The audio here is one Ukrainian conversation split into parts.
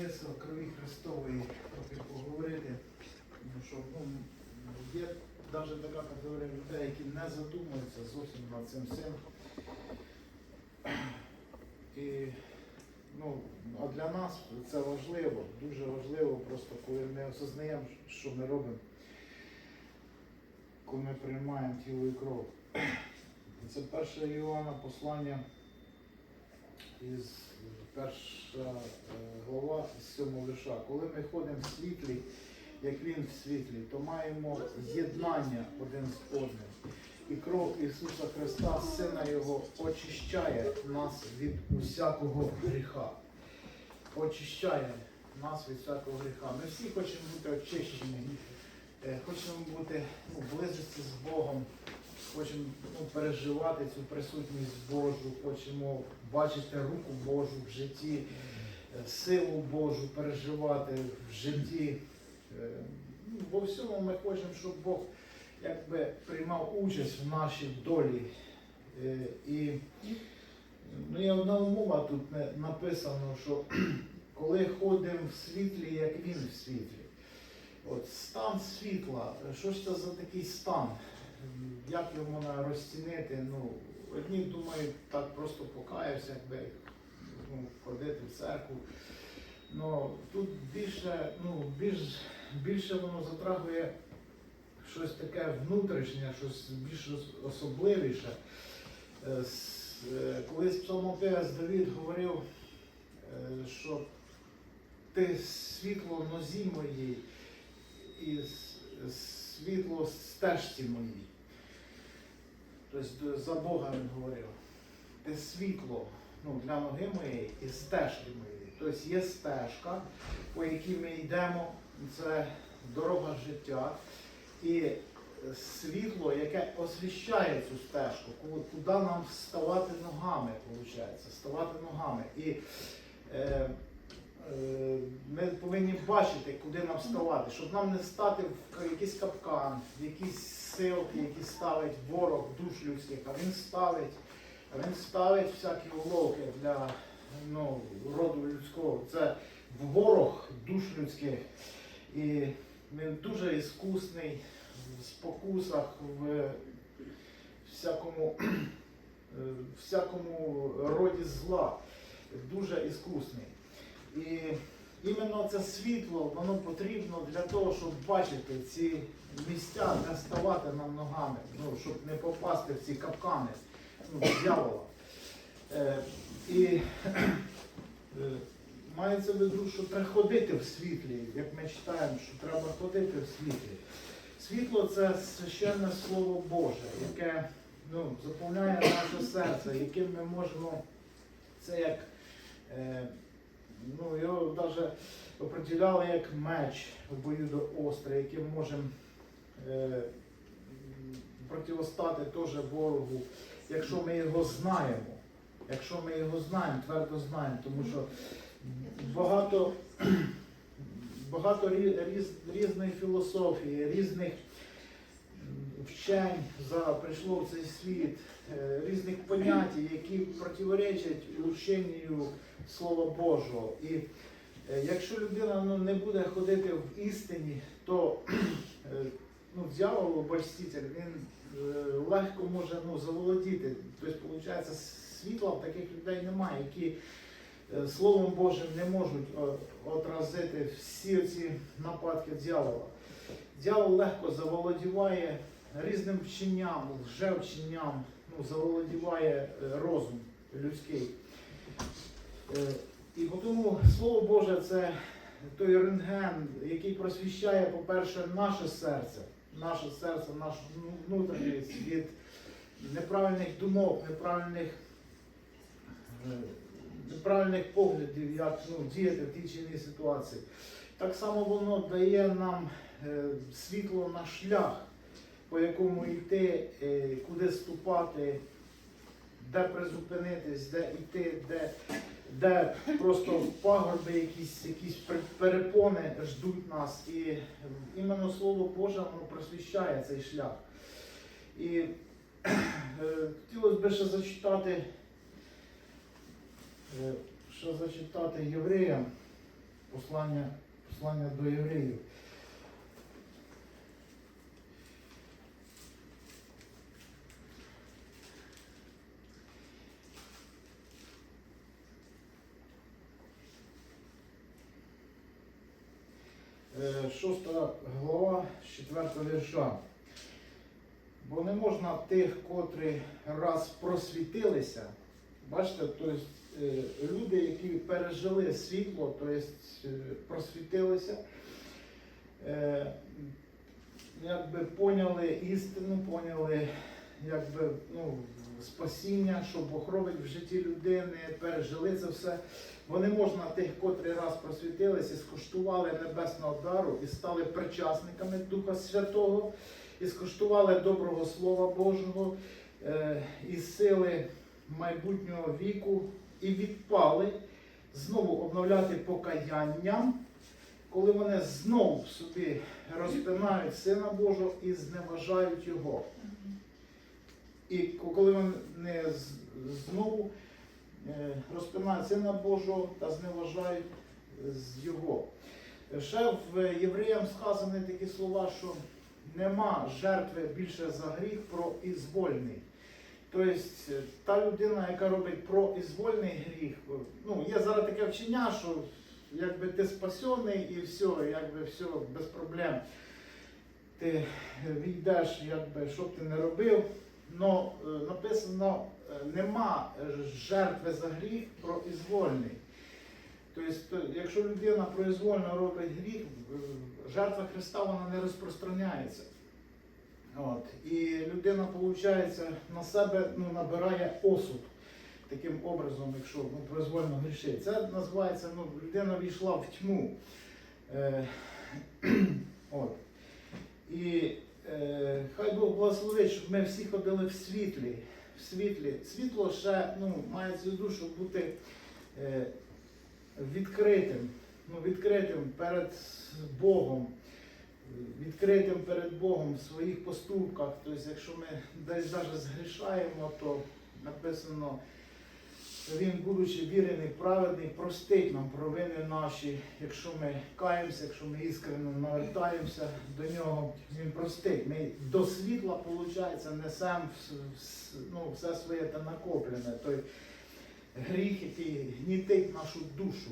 смисл крові Христової трохи поговорити. Що ну, є навіть така категорія людей, які не задумуються зовсім над цим всім. І ну, а для нас це важливо, дуже важливо, просто коли ми осознаємо, що ми робимо, коли ми приймаємо тіло і кров. Це перше Іоанна послання із перша е, глава з сьомого вірша. Коли ми ходимо в світлі, як він в світлі, то маємо з'єднання один з одним. І кров Ісуса Христа, Сина Його, очищає нас від усякого гріха. Очищає нас від всякого гріха. Ми всі хочемо бути очищені, е, хочемо бути ну, в близості з Богом, хочемо ну, переживати цю присутність Божу, хочемо бачити руку Божу в житті, е, силу Божу переживати в житті. Е, ну, Во всьому ми хочемо, щоб Бог якби приймав участь в нашій долі. Е, І ну, є одна умова тут написано, що коли ходимо в світлі, як він в світлі. От стан світла, що ж це за такий стан? Як його можна розцінити? Ну, одні думають, так просто покаявся, якби ну, ходити в церкву. Ну, тут більше, ну, більш, більше воно затрагує щось таке внутрішнє, щось більш особливіше. Е, е, Колись псалмопевець Давід говорив, е, що ти світло нозі моїй і світло стежці моїй. Тобто за Бога він говорив. Ти світло ну, для ноги моєї і стежки моєї. Тобто є стежка, по якій ми йдемо, це дорога життя. І світло, яке освіщає цю стежку, куди нам ставати ногами, виходить, ставати ногами. І е, ми повинні бачити, куди нам ставати, щоб нам не стати в якийсь капкан, в якісь силки, які ставить ворог душ людських, а він ставить, він ставить всякі уловки для ну, роду людського. Це ворог душ людських. І він дуже іскусний в спокусах, в всякому, е, всякому роді зла. Дуже іскусний. І іменно це світло, воно потрібно для того, щоб бачити ці місця, де ставати нам ногами, ну, щоб не попасти в ці капкани ну, дьявола. Е, і е, мається в виду, що треба ходити в світлі, як ми читаємо, що треба ходити в світлі. Світло це священне Слово Боже, яке ну, заповняє наше серце, яким ми можемо, це як, е, ну, його навіть определяли як меч в бою до обоюдоострий, яким можемо е, противостати теж ворогу, якщо ми його знаємо. Якщо ми його знаємо, твердо знаємо, тому що багато, багато рі- різ, різної філософії, різних вчень зараз прийшло в цей світ, е, різних понять, які противоречать ученню Слова Божого. І е, якщо людина ну, не буде ходити в істині, то е, ну, дьявол, обольститель, він легко може ну, заволодіти. Тобто, виходить, світла таких людей немає, які Словом Божим не можуть отразити всі ці нападки дьявола. Дьявол легко заволодіває різним вченням, лжевченням, ну, заволодіває е, розум людський. Е, І тому Слово Боже це той рентген, який просвіщає, по-перше, наше серце, наше серце, наш ну, внутрішність від неправильних думок, неправильних, е, неправильних поглядів, як ну, діяти в тій чи іншій ситуації. Так само воно дає нам світло на шлях, по якому йти, е, куди ступати, де призупинитись, де йти, де, де просто пагорби, якісь, якісь перепони ждуть нас. І іменно Слово Боже воно просвіщає цей шлях. І е, хотілося б ще зачитати, е, ще зачитати євреям послання, послання до євреїв. Е, Шоста глава, з четвертого вірша. Бо не можна тих, котрі раз просвітилися, бачите, тобто, е, люди, які пережили світло, тобто е, просвітилися, е, якби поняли істину, поняли якби, ну, спасіння, що Бог робить в житті людини, пережили це все. Бо не можна тих, котрі раз просвітилися, скуштували небесного дару і стали причасниками Духа Святого, і скуштували доброго Слова Божого е, і сили майбутнього віку, і відпали знову обновляти покаянням, коли вони знову собі розпинають Сина Божого і зневажають Його. І коли вони знову е, розпинають Сина Божого та зневажають з Його. Ще в євреям сказані такі слова, що нема жертви більше за гріх проізвольний. Тобто е, та людина, яка робить проізвольний гріх, е, ну, є зараз таке вчення, що якби ти спасений і все, якби все без проблем. Ти війдеш, якби, що б ти не робив. Но е, написано, е, нема е, жертви за гріх проізвольний. Тобто, якщо людина произвольно робить гріх, жертва Христа вона не розпространяється. От. І людина, виходить, на себе ну, набирає осуд таким образом, якщо ну, произвольно грішить. Це називається, ну, людина війшла в тьму. Е, от. І хай Бог благословить, щоб ми всі ходили в світлі. В світлі. Світло ще ну, має виду, щоб бути е, відкритим, ну, відкритим перед Богом, відкритим перед Богом в своїх поступках. Тобто, якщо ми десь навіть згрішаємо, то написано, він, будучи вірений, праведний, простить нам провини наші, якщо ми каємося, якщо ми іскрено навертаємося до нього, він простить. Ми до світла, виходить, несемо ну, все своє те накоплене, той гріх, який гнітить нашу душу.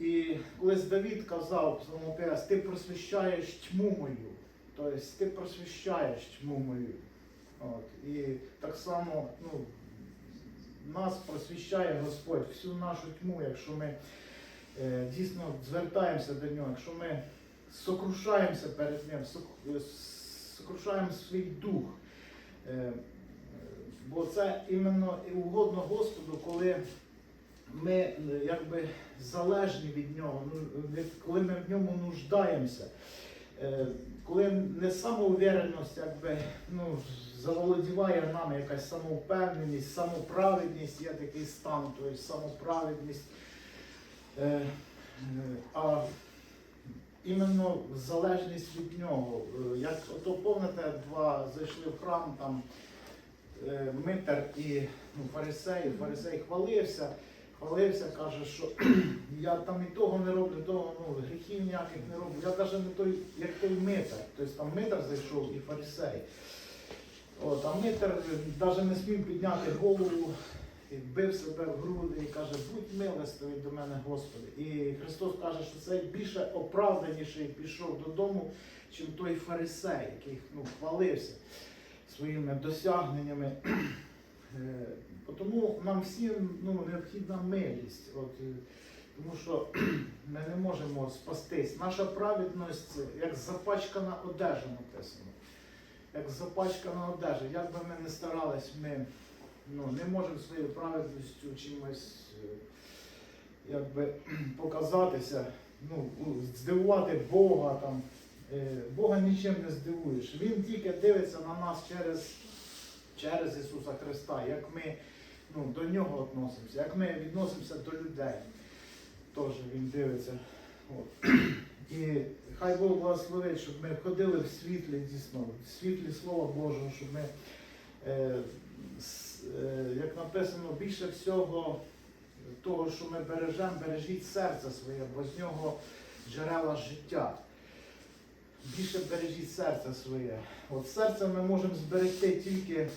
І колись Давід казав, псалмопевець, ти просвіщаєш тьму мою. Тобто ти просвіщаєш тьму мою. От. І так само ну, нас просвіщає Господь всю нашу тьму, якщо ми е, дійсно звертаємося до нього, якщо ми сокрушаємося перед Ним, е, сокрушаємо свій дух. Е, е, бо це іменно і угодно Господу, коли ми е, якби залежні від нього, ну, коли ми в ньому нуждаємося. Коли не самоуверенність якби, ну, заволодіває нами якась самовпевненість, самоправедність, є такий стан, тобто самоправедність. Е, е, А іменно залежність від нього. Е, Як ото пам'ятаєте, два зайшли в храм, там е, Митер і ну, фарисей, фарисей хвалився, хвалився, каже, що я там і того не роблю, того ну, гріхів ніяких не роблю. Я навіть не той, як той Митер. Тобто там Митер зайшов і фарисей. От, а Митер навіть не смів підняти голову, і бив себе в груди і каже, будь милостивий до мене, Господи. І Христос каже, що цей більше оправданіший пішов додому, чим той фарисей, який ну, хвалився своїми досягненнями. Е, Тому нам всім ну, необхідна милість. От, е, тому що ми не можемо спастись. Наша праведність як запачкана одежа написано. Як запачкана одежа. Як би ми не старались, ми ну, не можемо своєю праведністю чимось е, якби, показатися, ну, здивувати Бога. Там. Бога нічим не здивуєш. Він тільки дивиться на нас через, через Ісуса Христа, як ми ну, до нього відносимося, як ми відносимося до людей. Теж він дивиться. От. І хай Бог благословить, щоб ми ходили в світлі дійсно, в світлі Слова Божого, щоб ми, е, е, як написано, більше всього того, що ми бережемо, бережіть серце своє, бо з нього джерела життя. Більше бережіть серце своє. От серце ми можемо зберегти тільки,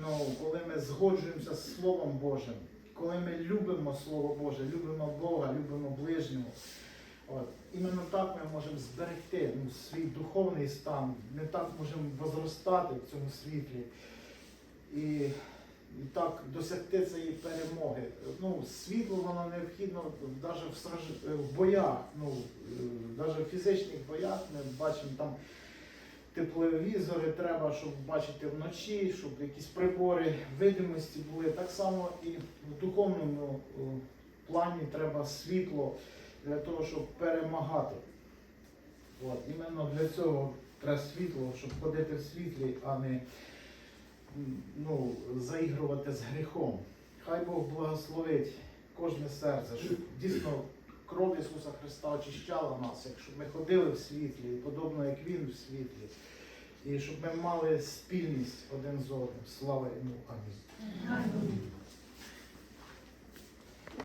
ну, коли ми згоджуємося з Словом Божим, коли ми любимо Слово Боже, любимо Бога, любимо ближнього. От. Іменно так ми можемо зберегти ну, свій духовний стан, ми так можемо возростати в цьому світлі і, і так досягти цієї перемоги. Ну, світло воно необхідно навіть в, боях, ну, навіть фізичних боях ми бачимо там тепловізори треба, щоб бачити вночі, щоб якісь прибори видимості були. Так само і в духовному е, плані треба світло для того, щоб перемагати. От, іменно для цього треба світло, щоб ходити в світлі, а не ну, заігрувати з гріхом. Хай Бог благословить кожне серце, щоб дійсно кров Ісуса Христа очищала нас, щоб ми ходили в світлі, подобно як Він в світлі, і щоб ми мали спільність один з одним. Слава йому. Амінь.